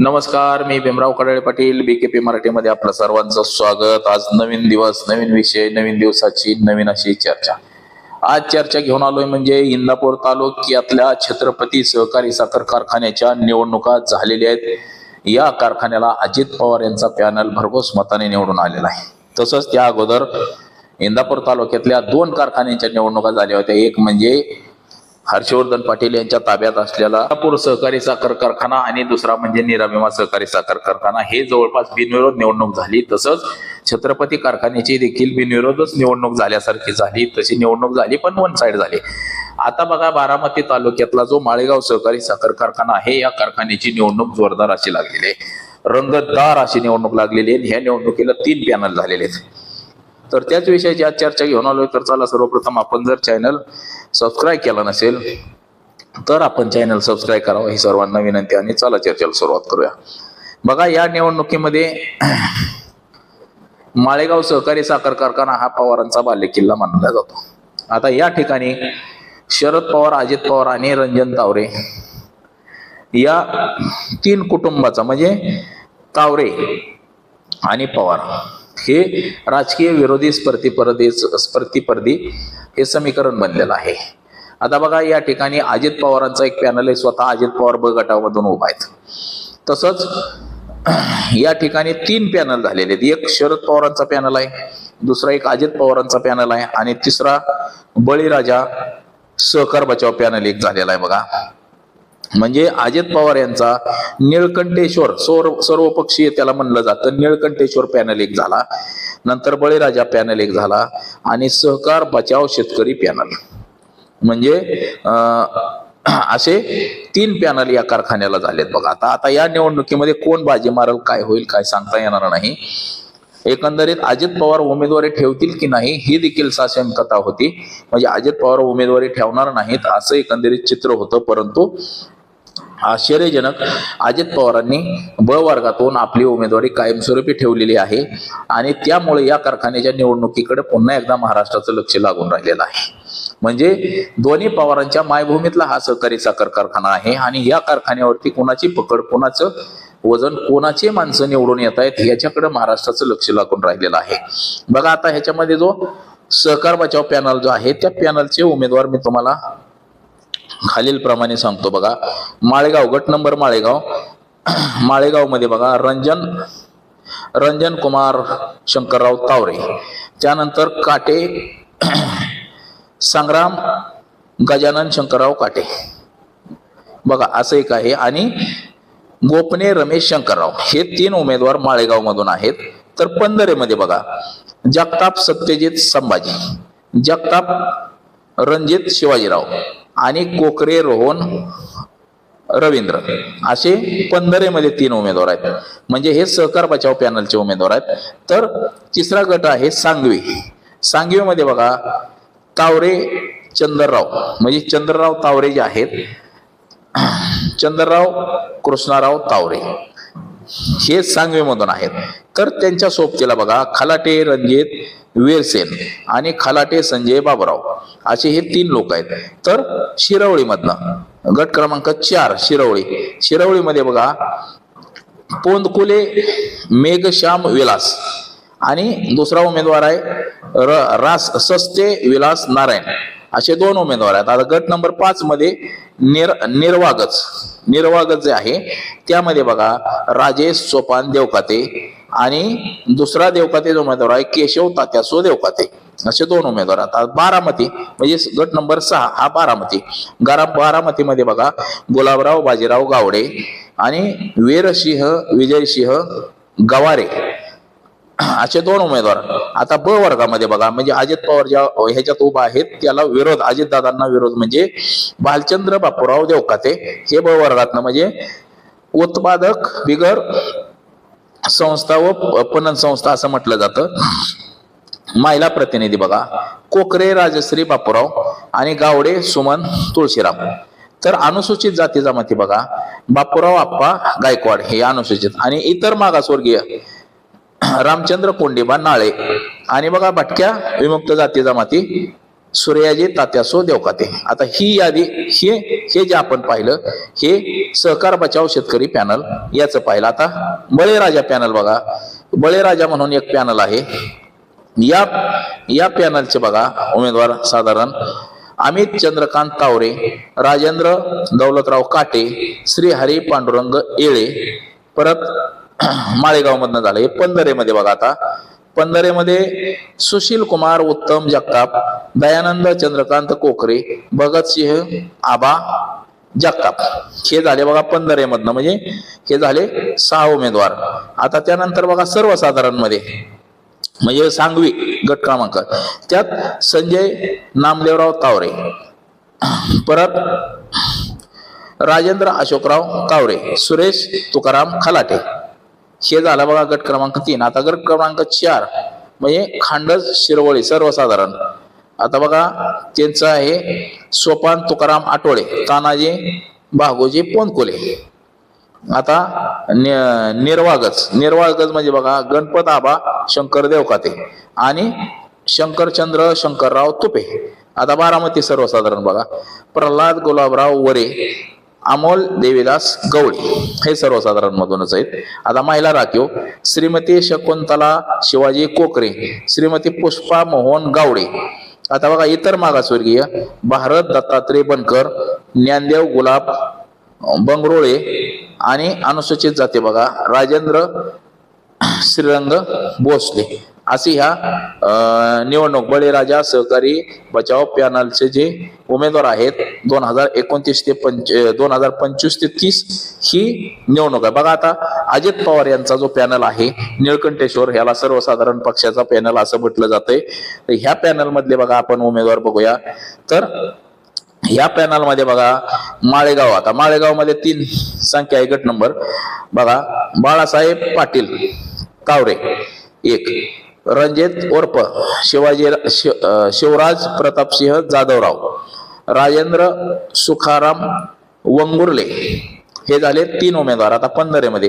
नमस्कार मी भीमराव कडाळे पाटील बीकेपी मराठीमध्ये आपलं सर्वांचं स्वागत. आज नवीन दिवस नवीन विषय नवीन दिवसाची नवीन अशी चर्चा. आज चर्चा घेऊन आलोय म्हणजे इंदापूर तालुक्यातल्या छत्रपती सहकारी साखर कारखान्याच्या निवडणुका झालेल्या आहेत. या कारखान्याला अजित पवार यांचा पॅनल भरघोस मताने निवडून आलेला आहे. तसंच त्या अगोदर इंदापूर तालुक्यातल्या दोन कारखान्यांच्या निवडणुका झाल्या होत्या. एक म्हणजे हर्षवर्धन पाटील यांच्या ताब्यात असलेला नागपूर सहकारी साखर कारखाना आणि दुसरा म्हणजे निराभिमा सहकारी साखर कारखाना हे जवळपास बिनविरोध निवडणूक झाली. तसंच छत्रपती कारखान्याची देखील बिनविरोधच निवडणूक झाल्यासारखी झाली. तशी निवडणूक झाली पण वन साईड झाली. आता बघा बारामती तालुक्यातला जो माळेगाव सहकारी साखर कारखाना आहे या कारखान्याची निवडणूक जोरदार अशी लागलेली आहे. रंगतदार अशी निवडणूक लागलेली आहे ह्या निवडणुकीला तीन पॅनल झालेले आहेत. तर त्याच विषयाची आज चर्चा घेऊन आलोय. तर चला सर्वप्रथम आपण जर चॅनल सबस्क्राईब केला नसेल तर आपण चॅनल सबस्क्राईब करावं ही सर्वांना विनंती आणि चला चर्चेला सुरुवात करूया. बघा या निवडणुकीमध्ये माळेगाव सहकारी साखर कारखाना हा पवारांचा बालेकिल्ला मानला जातो. आता या ठिकाणी शरद पवार अजित पवार आणि रंजन तावरे या तीन कुटुंबाचा म्हणजे तावरे आणि पवार हे राजकीय विरोधी स्पर्धीपर्दी स्पर्धीपर्दी हे समीकरण बनलेलं आहे. आता बघा या ठिकाणी अजित पवारांचा एक पॅनल आहे स्वतः अजित पवार ब गटामधून उभा आहेत. तसंच या ठिकाणी तीन पॅनल झालेले आहेत. एक शरद पवारांचा पॅनल आहे दुसरा एक अजित पवारांचा पॅनल आहे आणि तिसरा बळीराजा सहकार बचाव पॅनल एक झालेला आहे बघा. म्हणजे अजित पवार यांचा निळकंठेश्वर सर्व सर्वपक्षीय त्याला म्हणलं जातं निळकंठेश्वर पॅनल एक झाला नंतर बळीराजा पॅनल एक झाला आणि सहकार बचाव शेतकरी पॅनल म्हणजे असे तीन पॅनल या कारखान्याला झालेत बघा. आता आता या निवडणुकीमध्ये कोण बाजी मारल काय होईल काय सांगता येणार नाही. एकंदरीत अजित पवार उमेदवारी ठेवतील की नाही ही देखील साशंकता होती. म्हणजे अजित पवार उमेदवारी ठेवणार नाहीत असं एकंदरीत चित्र होतं परंतु आश्चर्यजनक अजित पवारांनी ब वर्गातून आपली उमेदवारी कायमस्वरूपी ठेवलेली आहे आणि त्यामुळे या कारखान्याच्या निवडणुकीकडे पुन्हा एकदा महाराष्ट्राचं लक्ष लागून राहिलेलं आहे. म्हणजे दोन्ही पवारांच्या मायभूमीतला हा सहकारी साखर कारखाना आहे आणि या कारखान्यावरती कोणाची पकड कोणाचं वजन कोणाचे माणसं निवडून येत आहेत याच्याकडे महाराष्ट्राचं लक्ष लागून राहिलेलं आहे. बघा आता ह्याच्यामध्ये जो सहकार बचाव पॅनल जो आहे त्या पॅनलचे उमेदवार मी तुम्हाला खालील प्रमाणे सांगतो बघा. माळेगाव गट नंबर माळेगाव. माळेगावमध्ये बघा रंजन रंजन कुमार शंकरराव तावरे. त्यानंतर काटे संग्राम गजानन शंकरराव काटे. बघा असं एक आहे. आणि गोपने रमेश शंकरराव. हे तीन उमेदवार माळेगाव मधून आहेत. तर पंधरेमध्ये बघा जगताप सत्यजित संभाजी जगताप रणजित शिवाजीराव. आणि कोकरे रोहन रवींद्र असे पंधरेमध्ये तीन उमेदवार आहेत. म्हणजे हे सहकार बचाव पॅनलचे उमेदवार आहेत. तर तिसरा गट आहे सांगवी. सांगवीमध्ये बघा तावरे चंद्रराव. म्हणजे चंद्रराव तावरे जे आहेत चंद्रराव कृष्णाराव तावरे. हे सांगवीमधून आहेत. तर त्यांच्या सोबतीला बघा. खलाटे रणजित वीरसेन आणि खलाटे संजय बाबराव असे हे तीन लोक आहेत. तर शिरवळीमधनं गट क्रमांक चार शिरवळी. शिरवळीमध्ये बघा पोंदकुले मेघश्याम विलास आणि दुसरा उमेदवार आहे र रास सस्ते विलास नारायण. असे दोन उमेदवार आहेत. आता गट नंबर पाच मध्ये निर निर्वागच निर्वागच जे आहे त्यामध्ये बघा राजेश सोपान देवकाते आणि दुसरा देवकाते जो उमेदवार आहे केशव तात्यासो देवकाते. असे दोन उमेदवार आता बारामती म्हणजे गट नंबर सहा हा बारामती. गारा बारामतीमध्ये बघा गुलाबराव बाजीराव गावडे आणि वीरसिंह विजयसिंह गवारे. असे दोन उमेदवार. आता ब वर्गामध्ये बघा म्हणजे अजित पवार ज्या ह्याच्यात उभा आहेत त्याला विरोध अजितदादांना विरोध म्हणजे भालचंद्र बापूराव देवकाते. हे ब वर्गातनं म्हणजे उत्पादक बिगर संस्था व पणन संस्था असं म्हटलं जातं. महिला प्रतिनिधी बघा कोकरे राजश्री बापूराव आणि गावडे सुमन तुळशीराम. तर अनुसूचित जाती जमाती बघा बापूराव आप्पा गायकवाड हे अनुसूचित. आणि इतर मागासवर्गीय रामचंद्र कोंडिबा नाळे. आणि बघा भटक्या विमुक्त जाती जमाती सूर्याजी तात्यासो देवकाते. आता ही यादी हे हे जे आपण पाहिलं हे सहकार बचाव शेतकरी पॅनल याचं पाहिलं. आता बळीराजा पॅनल बघा. बळीराजा म्हणून एक पॅनल आहे. या या पॅनलचे बघा उमेदवार साधारण अमित चंद्रकांत तावरे राजेंद्र दौलतराव काटे श्री हरी पांडुरंग येळे परत माळेगाव मधनं झालं. हे पंधरेमध्ये बघा आता. पंधरेमध्ये सुशील कुमार उत्तम जगताप दयानंद चंद्रकांत कोकरे भगतसिंह आबा जगताप. हे झाले बघा पंधरेमधनं. म्हणजे हे झाले सहा उमेदवार. आता त्यानंतर बघा सर्वसाधारणमध्ये. म्हणजे सांगवी गट क्रमांक. त्यात संजय नामदेवराव तावरे. परत राजेंद्र अशोकराव कावरे सुरेश तुकाराम खलाटे. हे झालं बघा गट क्रमांक तीन. आता गट क्रमांक चार म्हणजे खांडज शिरवळी सर्वसाधारण. आता बघा त्यांचं आहे सोपान तुकाराम आठवडे तानाजी बागोजी पोनकोले. आता नि- निर्वागज निर्वागज म्हणजे बघा गणपत आबा शंकर देवकाते आणि शंकरचंद्र शंकरराव तुपे. आता बारामती सर्वसाधारण बघा. प्रल्हाद गुलाबराव वरे अमोल देवीदास गवळी हे सर्वसाधारण मधूनच आहेत. आता महिला राखीव श्रीमती शकुंतला शिवाजी कोकरे श्रीमती पुष्पा मोहन गावडे. आता बघा इतर मागासवर्गीय भारत दत्तात्रय बनकर ज्ञानदेव गुलाब बंगरोळे आणि अनुसूचित जाती बघा राजेंद्र श्रीरंग भोसले. अशी ह्या निवडणूक बळीराजा सहकारी बचाव पॅनलचे जे उमेदवार आहेत दोन हजार एकोणतीस ते पंच दोन हजार पंचवीस ते तीस ही निवडणूक आहे. बघा आता अजित पवार यांचा जो पॅनल आहे निळकंठेश्वर ह्याला सर्वसाधारण पक्षाचा पॅनल असं म्हटलं जातंय. तर ह्या पॅनल मधले बघा आपण उमेदवार बघूया. तर या पॅनलमध्ये बघा माळेगाव आता माळेगावमध्ये तीन संख्या आहे गट नंबर. बघा बाळासाहेब पाटील कावरे एक. रणजित ओर्प शिवाजी शि- शिवराज प्रतापसिंह जाधवराव राजेंद्र सुखाराम वंगुर्ले. हे झाले तीन उमेदवार. आता पंधरेमध्ये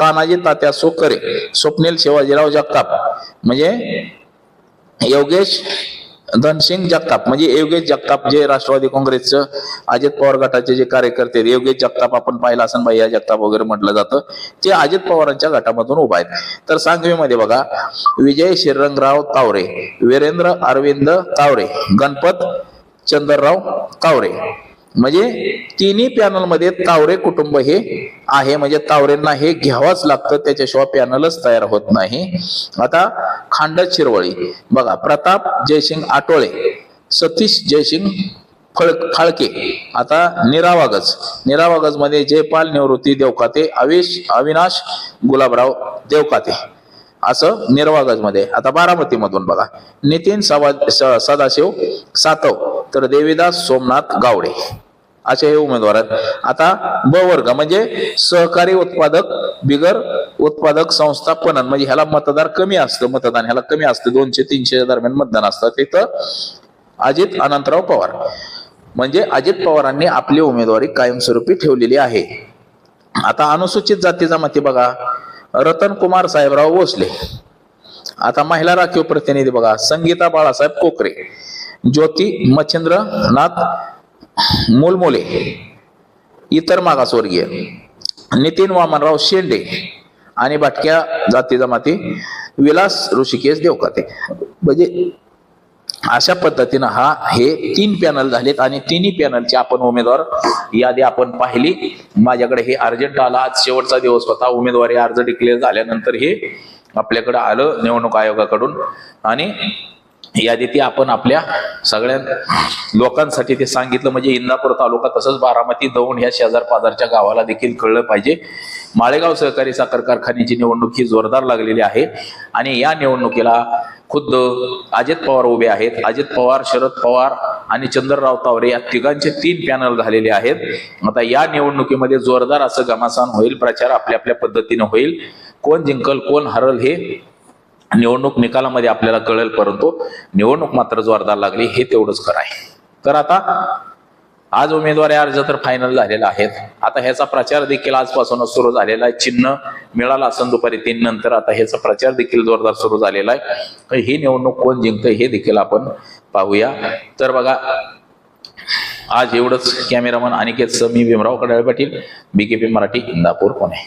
तानाजी तात्या सुकरे स्वप्नील शिवाजीराव जगताप. म्हणजे योगेश धनसिंग जगताप म्हणजे योगेश जगताप जे राष्ट्रवादी काँग्रेसचं अजित पवार गटाचे जे कार्यकर्ते आहेत, योगेश जगताप आपण पाहिला असेल भैया जगताप वगैरे म्हटलं जातं ते अजित पवारांच्या गटामधून उभा आहेत. तर सांगवीमध्ये बघा विजय श्रीरंगराव तावरे वीरेंद्र अरविंद तावरे गणपत चंद्रराव तावरे म्हणजे तिन्ही पॅनलमध्ये तावरे कुटुंब हे आहे. म्हणजे तावरेंना हे घ्यावंच लागतं. त्याच्याशिवाय पॅनलच तयार होत नाही. आता खांड शिरवळी. बघा प्रताप जयसिंग आटोळे सतीश जयसिंग फळ फाळके. आता निरावागज. निरावागजमध्ये जयपाल निवृत्ती देवकाते अविश अविनाश गुलाबराव देवकाते असं निर्वागजमध्ये आता बारामती मधून बघा. नितीन सवा स- सदाशिव सातव तर देवीदास सोमनाथ गावडे. असे हे उमेदवार आहेत. आता ब वर्ग म्हणजे सहकारी उत्पादक बिगर उत्पादक संस्था पणन म्हणजे ह्याला मतदार कमी असतं मतदान ह्याला कमी असतं. दोनशे तीनशे दरम्यान मतदान असतं. तिथं अजित अनंतराव पवार. म्हणजे अजित पवारांनी आपली उमेदवारी कायमस्वरूपी ठेवलेली आहे. आता अनुसूचित जाती जमाती बघा. रतन कुमार साहेबराव भोसले. आता महिला राखीव प्रतिनिधी बघा संगीता बाळासाहेब कोकरे ज्योती मच्छिंद्र नाथ मूलमोले इतर मागासवर्गीय नितीन वामनराव शेंडे आणि भटक्या जाती जमाती विलास ऋषिकेश देवकाते. म्हणजे अशा पद्धतीनं हा हे तीन पॅनल झालेत आणि तिन्ही पॅनलचे आपण उमेदवार यादी आपण पाहिली. माझ्याकडे हे अर्जंट आला. आज शेवटचा दिवस होता. उमेदवारी अर्ज डिक्लेअर झाल्यानंतर हे आपल्याकडे आलं निवडणूक आयोगाकडून. आणि यादी ती आपण आपल्या सगळ्या लोकांसाठी ते सांगितलं. म्हणजे इंदापूर तालुका तसंच बारामती दौंड ह्या शेजार पाजारच्या गावाला देखील कळलं पाहिजे. माळेगाव सहकारी साखर कारखान्याची निवडणूक ही जोरदार लागलेली आहे. आणि या निवडणुकीला खुद्द अजित पवार उभे आहेत. अजित पवार शरद पवार आणि चंद्रराव तावरे या तिघांचे तीन पॅनल झालेले आहेत. आता या निवडणुकीमध्ये जोरदार असं घमासान होईल. प्रचार आपल्या आपल्या पद्धतीने होईल. कोण जिंकल कोण हरल हे निवडणूक निकालामध्ये आपल्याला कळेल परंतु निवडणूक मात्र जोरदार लागली हे तेवढंच खरं आहे. तर आता आज उमेदवारी अर्ज तर फायनल झालेला आहेत. आता ह्याचा प्रचार देखील आजपासूनच सुरू झालेला आहे. चिन्ह मिळालं असं दुपारी तीन नंतर आता ह्याचा प्रचार देखील जोरदार सुरू झालेला आहे. ही निवडणूक कोण जिंकतं हे देखील आपण पाहूया. तर बघा आज एवढंच कॅमेरामन अनिकेत मी भीमराव कडाळे पाटील बीकेपी मराठी इंदापूर पुणे.